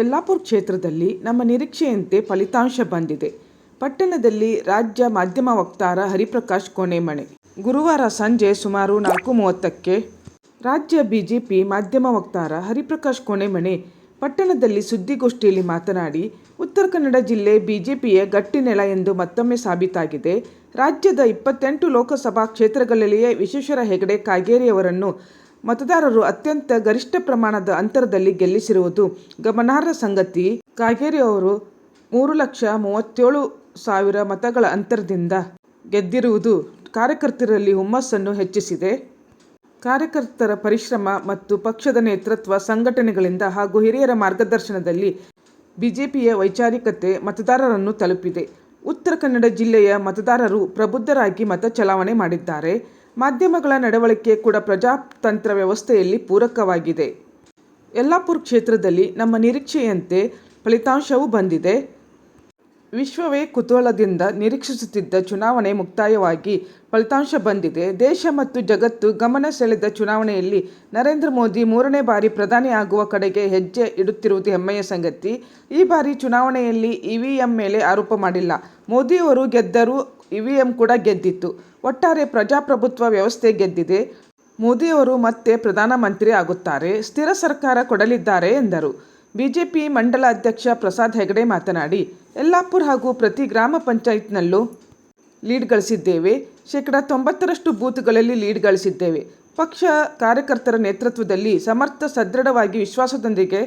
ಯಲ್ಲಾಪುರ ಕ್ಷೇತ್ರದಲ್ಲಿ ನಮ್ಮ ನಿರೀಕ್ಷೆಯಂತೆ ಫಲಿತಾಂಶ ಬಂದಿದೆ. ಪಟ್ಟಣದಲ್ಲಿ ರಾಜ್ಯ ಮಾಧ್ಯಮ ವಕ್ತಾರ ಹರಿಪ್ರಕಾಶ್ ಕೋಣೆಮಣೆ ಗುರುವಾರ ಸಂಜೆ ಸುಮಾರು ನಾಲ್ಕು ಮೂವತ್ತಕ್ಕೆ ರಾಜ್ಯ ಬಿಜೆಪಿ ಮಾಧ್ಯಮ ವಕ್ತಾರ ಹರಿಪ್ರಕಾಶ್ ಕೋಣೆಮಣೆ ಪಟ್ಟಣದಲ್ಲಿ ಸುದ್ದಿಗೋಷ್ಠಿಯಲ್ಲಿ ಮಾತನಾಡಿ, ಉತ್ತರ ಕನ್ನಡ ಜಿಲ್ಲೆ ಬಿಜೆಪಿಯ ಗಟ್ಟಿನೆಲ ಎಂದು ಮತ್ತೊಮ್ಮೆ ಸಾಬೀತಾಗಿದೆ. ರಾಜ್ಯದ ಇಪ್ಪತ್ತೆಂಟು ಲೋಕಸಭಾ ಕ್ಷೇತ್ರಗಳಲ್ಲಿಯೇ ವಿಶ್ವೇಶ್ವರ ಹೆಗಡೆ ಕಾಗೇರಿಯವರನ್ನು ಮತದಾರರು ಅತ್ಯಂತ ಗರಿಷ್ಠ ಪ್ರಮಾಣದ ಅಂತರದಲ್ಲಿ ಗೆಲ್ಲಿಸಿರುವುದು ಗಮನಾರ್ಹ ಸಂಗತಿ. ಕಾಗೇರಿ ಅವರು ಮೂರು ಲಕ್ಷ ಮೂವತ್ತೇಳು ಸಾವಿರ ಮತಗಳ ಅಂತರದಿಂದ ಗೆದ್ದಿರುವುದು ಕಾರ್ಯಕರ್ತರಲ್ಲಿ ಹುಮ್ಮಸ್ಸನ್ನು ಹೆಚ್ಚಿಸಿದೆ. ಕಾರ್ಯಕರ್ತರ ಪರಿಶ್ರಮ ಮತ್ತು ಪಕ್ಷದ ನೇತೃತ್ವ ಸಂಘಟನೆಗಳಿಂದ ಹಾಗೂ ಹಿರಿಯರ ಮಾರ್ಗದರ್ಶನದಲ್ಲಿ ಬಿಜೆಪಿಯ ವೈಚಾರಿಕತೆ ಮತದಾರರನ್ನು ತಲುಪಿದೆ. ಉತ್ತರ ಕನ್ನಡ ಜಿಲ್ಲೆಯ ಮತದಾರರು ಪ್ರಬುದ್ಧರಾಗಿ ಮತ ಚಲಾವಣೆ ಮಾಡಿದ್ದಾರೆ. ಮಾಧ್ಯಮಗಳ ನಡವಳಿಕೆ ಕೂಡ ಪ್ರಜಾತಂತ್ರ ವ್ಯವಸ್ಥೆಯಲ್ಲಿ ಪೂರಕವಾಗಿದೆ. ಯಲ್ಲಾಪುರ ಕ್ಷೇತ್ರದಲ್ಲಿ ನಮ್ಮ ನಿರೀಕ್ಷೆಯಂತೆ ಫಲಿತಾಂಶವೂ ಬಂದಿದೆ. ವಿಶ್ವವೇ ಕುತೂಹಲದಿಂದ ನಿರೀಕ್ಷಿಸುತ್ತಿದ್ದ ಚುನಾವಣೆ ಮುಕ್ತಾಯವಾಗಿ ಫಲಿತಾಂಶ ಬಂದಿದೆ. ದೇಶ ಮತ್ತು ಜಗತ್ತು ಗಮನ ಸೆಳೆದ ಚುನಾವಣೆಯಲ್ಲಿ ನರೇಂದ್ರ ಮೋದಿ ಮೂರನೇ ಬಾರಿ ಪ್ರಧಾನಿ ಆಗುವ ಕಡೆಗೆ ಹೆಜ್ಜೆ ಇಡುತ್ತಿರುವುದು ಹೆಮ್ಮೆಯ ಸಂಗತಿ. ಈ ಬಾರಿ ಚುನಾವಣೆಯಲ್ಲಿ ಇವಿಎಂ ಮೇಲೆ ಆರೋಪ ಮಾಡಿಲ್ಲ. ಮೋದಿಯವರು ಗೆದ್ದರೂ ಇವಿಎಂ ಕೂಡ ಗೆದ್ದಿತ್ತು. ಒಟ್ಟಾರೆ ಪ್ರಜಾಪ್ರಭುತ್ವ ವ್ಯವಸ್ಥೆ ಗೆದ್ದಿದೆ. ಮೋದಿಯವರು ಮತ್ತೆ ಪ್ರಧಾನಮಂತ್ರಿ ಆಗುತ್ತಾರೆ. ಸ್ಥಿರ ಸರ್ಕಾರ ಕೊಡಲಿದ್ದಾರೆ ಎಂದರು. ಬಿಜೆಪಿ ಮಂಡಲ ಅಧ್ಯಕ್ಷ ಪ್ರಸಾದ್ ಹೆಗಡೆ ಮಾತನಾಡಿ, ಯಲ್ಲಾಪುರ ಹಾಗೂ ಪ್ರತಿ ಗ್ರಾಮ ಪಂಚಾಯತ್ನಲ್ಲೂ ಲೀಡ್ ಗಳಿಸಿದ್ದೇವೆ. ಶೇಕಡ ತೊಂಬತ್ತರಷ್ಟು ಬೂತ್ಗಳಲ್ಲಿ ಲೀಡ್ ಗಳಿಸಿದ್ದೇವೆ. ಪಕ್ಷ ಕಾರ್ಯಕರ್ತರ ನೇತೃತ್ವದಲ್ಲಿ ಸಮರ್ಥ ಸದೃಢವಾಗಿ ವಿಶ್ವಾಸದೊಂದಿಗೆ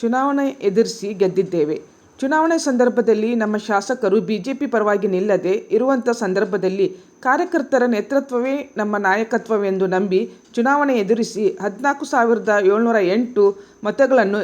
ಚುನಾವಣೆ ಎದುರಿಸಿ ಗೆದ್ದಿದ್ದೇವೆ. ಚುನಾವಣೆ ಸಂದರ್ಭದಲ್ಲಿ ನಮ್ಮ ಶಾಸಕರು ಬಿಜೆಪಿ ಪರವಾಗಿ ನಿಲ್ಲದೆ ಇರುವಂಥ ಸಂದರ್ಭದಲ್ಲಿ ಕಾರ್ಯಕರ್ತರ ನೇತೃತ್ವವೇ ನಮ್ಮ ನಾಯಕತ್ವವೆಂದು ನಂಬಿ ಚುನಾವಣೆ ಎದುರಿಸಿ ಹದಿನಾಲ್ಕು ಸಾವಿರದ ಏಳ್ನೂರ ಎಂಟು ಮತಗಳನ್ನು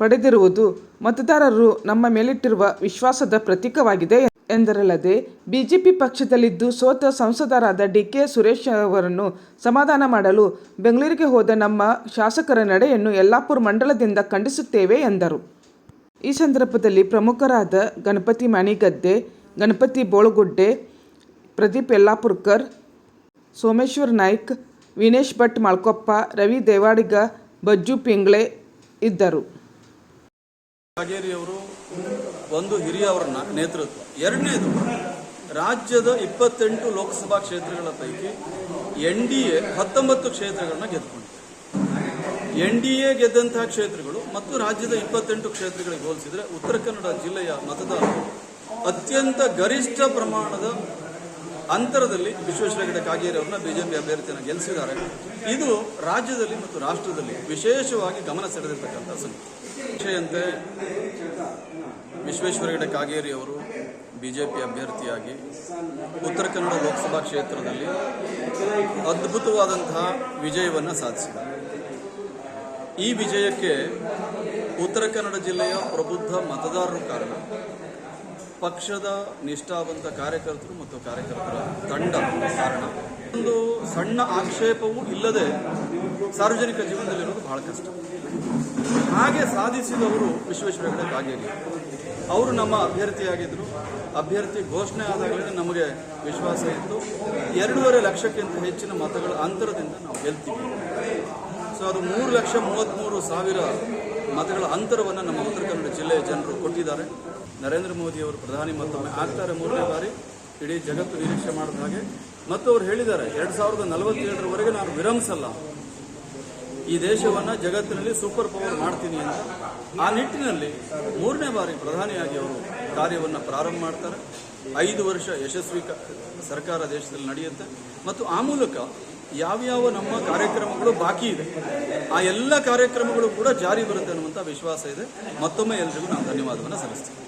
ಪಡೆದಿರುವುದು ಮತದಾರರು ನಮ್ಮ ಮೇಲಿಟ್ಟಿರುವ ವಿಶ್ವಾಸದ ಪ್ರತೀಕವಾಗಿದೆ ಎಂದರಲ್ಲದೆ ಬಿಜೆಪಿ ಪಕ್ಷದಲ್ಲಿದ್ದು ಸೋತ ಸಂಸದರಾದ ಡಿ ಕೆ ಸುರೇಶ್ ಅವರನ್ನು ಸಮಾಧಾನ ಮಾಡಲು ಬೆಂಗಳೂರಿಗೆ ಹೋದ ನಮ್ಮ ಶಾಸಕರ ನಡೆಯನ್ನು ಯಲ್ಲಾಪುರ ಮಂಡಲದಿಂದ ಖಂಡಿಸುತ್ತೇವೆ ಎಂದರು. ಈ ಸಂದರ್ಭದಲ್ಲಿ ಪ್ರಮುಖರಾದ ಗಣಪತಿ ಮಾಣಿಗದ್ದೆ, ಗಣಪತಿ ಬೋಳಗುಡ್ಡೆ, ಪ್ರದೀಪ್ ಯಲ್ಲಾಪುರ್ಕರ್, ಸೋಮೇಶ್ವರ್ ನಾಯ್ಕ್, ವಿನೇಶ್ ಭಟ್ ಮಾಳ್ಕೊಪ್ಪ, ರವಿ ದೇವಾಡಿಗ, ಬಜ್ಜು ಪಿಂಗ್ಳೆ ಇದ್ದರು. ಕಾಗೇರಿಯವರು ಒಂದು ಹಿರಿಯವರನ್ನ ನೇತೃತ್ವ. ಎರಡನೇದು, ರಾಜ್ಯದ ಇಪ್ಪತ್ತೆಂಟು ಲೋಕಸಭಾ ಕ್ಷೇತ್ರಗಳ ಪೈಕಿ ಎನ್ ಡಿ ಎ ಹತ್ತೊಂಬತ್ತು ಕ್ಷೇತ್ರಗಳನ್ನ ಗೆದ್ದುಕೊಂಡಿದೆ. ಎನ್ ಡಿ ಗೆದ್ದಂತಹ ಕ್ಷೇತ್ರಗಳು ಮತ್ತು ರಾಜ್ಯದ ಇಪ್ಪತ್ತೆಂಟು ಕ್ಷೇತ್ರಗಳಿಗೆ ಹೋಲಿಸಿದ್ರೆ ಉತ್ತರ ಕನ್ನಡ ಜಿಲ್ಲೆಯ ಮತದಾರರು ಅತ್ಯಂತ ಗರಿಷ್ಠ ಪ್ರಮಾಣದ ಅಂತರದಲ್ಲಿ ವಿಶ್ವೇಶ್ವರ ಹೆಗಡೆ ಕಾಗೇರಿ ಅವರನ್ನ ಬಿಜೆಪಿ ಅಭ್ಯರ್ಥಿಯನ್ನು ಗೆಲ್ಲಿಸಿದ್ದಾರೆ ಇದು ರಾಜ್ಯದಲ್ಲಿ ಮತ್ತು ರಾಷ್ಟ್ರದಲ್ಲಿ ವಿಶೇಷವಾಗಿ ಗಮನ ಸೆಳೆದಿರ್ತಕ್ಕಂಥ ವಿಶ್ವೇಶ್ವರ ಹೆಗಡೆ ಕಾಗೇರಿ ಅವರು ಬಿಜೆಪಿ ಅಭ್ಯರ್ಥಿಯಾಗಿ ಉತ್ತರ ಕನ್ನಡ ಲೋಕಸಭಾ ಕ್ಷೇತ್ರದಲ್ಲಿ ಅದ್ಭುತವಾದಂತಹ ವಿಜಯವನ್ನು ಸಾಧಿಸಿದ್ದಾರೆ. ಈ ವಿಜಯಕ್ಕೆ ಉತ್ತರ ಕನ್ನಡ ಜಿಲ್ಲೆಯ ಪ್ರಬುದ್ಧ ಮತದಾರರು ಕಾರಣ ಪಕ್ಷದ ನಿಷ್ಠಾವಂತ ಕಾರ್ಯಕರ್ತರು ಮತ್ತು ಕಾರ್ಯಕರ್ತರ ತಂಡ ಕಾರಣ. ಒಂದು ಸಣ್ಣ ಆಕ್ಷೇಪವೂ ಇಲ್ಲದೆ ಸಾರ್ವಜನಿಕ ಜೀವನದಲ್ಲಿರೋದು ಬಹಳ ಕಷ್ಟ. ಹಾಗೆ ಸಾಧಿಸಿದವರು ವಿಶ್ವೇಶ್ವರ ಹೆಗಡೆ ಕಾಗೇರಿ. ಅವರು ನಮ್ಮ ಅಭ್ಯರ್ಥಿಯಾಗಿದ್ದರು. ಅಭ್ಯರ್ಥಿ ಘೋಷಣೆ ಆದಾಗಲೇ ನಮಗೆ ವಿಶ್ವಾಸ ಇತ್ತು. ಎರಡೂವರೆ ಲಕ್ಷಕ್ಕಿಂತ ಹೆಚ್ಚಿನ ಮತಗಳ ಅಂತರದಿಂದ ನಾವು ಗೆಲ್ತೀವಿ. ಸೊ, ಅದು ಮೂರು ಲಕ್ಷ ಮೂವತ್ತ್ಮೂರು ಸಾವಿರ ಮತಗಳ ಅಂತರವನ್ನು ನಮ್ಮ ಉತ್ತರ ಕನ್ನಡ ಜಿಲ್ಲೆಯ ಜನರು ಕೊಟ್ಟಿದ್ದಾರೆ. ನರೇಂದ್ರ ಮೋದಿ ಅವರು ಪ್ರಧಾನಿ ಮತ್ತೊಮ್ಮೆ ಆಗ್ತಾರೆ ಮೂರನೇ ಬಾರಿ. ಇಡೀ ಜಗತ್ತು ನಿರೀಕ್ಷೆ ಮಾಡಿದ ಹಾಗೆ. ಮತ್ತು ಅವರು ಹೇಳಿದ್ದಾರೆ, ಎರಡು ಸಾವಿರದ ನಲವತ್ತೇಳರವರೆಗೆ ನಾನು ವಿರಮಿಸಲ್ಲ ಈ ದೇಶವನ್ನು ಜಗತ್ತಿನಲ್ಲಿ ಸೂಪರ್ ಪವರ್ ಮಾಡ್ತೀನಿ ಅಂತ. ಆ ನಿಟ್ಟಿನಲ್ಲಿ ಮೂರನೇ ಬಾರಿ ಪ್ರಧಾನಿಯಾಗಿ ಅವರು ಕಾರ್ಯವನ್ನು ಪ್ರಾರಂಭ ಮಾಡ್ತಾರೆ. ಐದು ವರ್ಷ ಯಶಸ್ವಿ ಸರ್ಕಾರ ದೇಶದಲ್ಲಿ ನಡೆಯುತ್ತೆ. ಮತ್ತು ಆ ಮೂಲಕ ಯಾವ್ಯಾವ ನಮ್ಮ ಕಾರ್ಯಕ್ರಮಗಳು ಬಾಕಿ ಇದೆ, ಆ ಎಲ್ಲ ಕಾರ್ಯಕ್ರಮಗಳು ಕೂಡ ಜಾರಿ ಬರುತ್ತೆ ಅನ್ನುವಂಥ ವಿಶ್ವಾಸ ಇದೆ. ಮತ್ತೊಮ್ಮೆ ಎಲ್ರಿಗೂ ನಾನು ಧನ್ಯವಾದವನ್ನು ಸಲ್ಲಿಸ್ತೀನಿ.